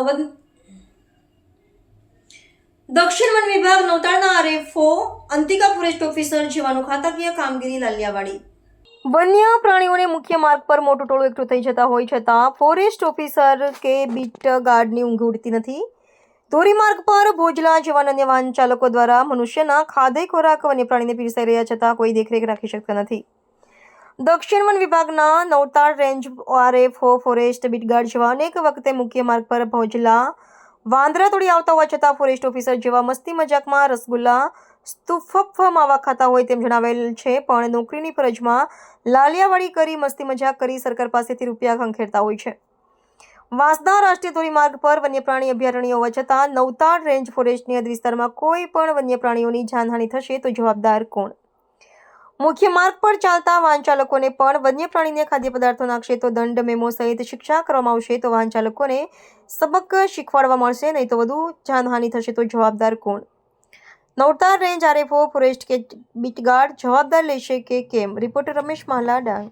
Oven દક્ષિણ વન વિભાગ નવતાડના આરએફઓ અંતિકા ફોરેસ્ટ ઓફિસર જેવાનું ખાતાકીય કામગીરી લાલિયાવાડી. વન્ય પ્રાણીઓને મુખ્ય માર્ગ પર મોટું ટોળું એકઠું થઈ જતા હોય છતાં ફોરેસ્ટ ઓફિસર કે બીટ ગાર્ડની ઊંઘ ઉડતી નથી. ધોરીમાર્ગ પર ભોજલા જેવા અન્ય વાહન ચાલકો દ્વારા મનુષ્યના ખાધે ખોરાક વન્ય પ્રાણીને પીરસાઈ રહ્યા છતાં કોઈ દેખરેખ રાખી શકતા નથી. દક્ષિણ વન વિભાગના Nautal range RFO forest beat guard જેવા અનેક વખતે મુખ્ય માર્ગ પર ભોજલા વાંદરા તોડી આવતા હોવા છતાં ફોરેસ્ટ ઓફિસર જેવા મસ્તી મજાકમાં રસગુલ્લા, સ્તુફફ માવા ખાતા હોય તેમ જણાવેલ છે, પણ નોકરીની ફરજમાં લાલિયાવાડી કરી મસ્તી મજાક કરી સરકાર પાસેથી રૂપિયા ખંખેરતા હોય છે. વાંસદા રાષ્ટ્રીય ધોરીમાર્ગ પર વન્ય પ્રાણી અભયારણ્ય હોવા છતાં નવતાડ રેન્જ ફોરેસ્ટની હદ વિસ્તારમાં કોઈ પણ વન્ય પ્રાણીઓની જાનહાનિ થશે તો જવાબદાર કોણ? મુખ્ય માર્ગ પર ચાલતા વાહન ચાલકોને પણ વન્ય પ્રાણીને ખાદ્ય પદાર્થો નાખશે તો દંડ, મેમો સહિત શિક્ષા કરવામાં આવશે તો વાહન ચાલકોને સબક શીખવાડવા મળશે, નહીં તો વધુ જાનહાનિ થશે તો જવાબદાર કોણ? નવતાર રેન્જ આરએફઓ ફોરેસ્ટ કે બીટગાર્ડ જવાબદાર લેશે કે કેમ? રિપોર્ટર રમેશ માલા, ડાંગ.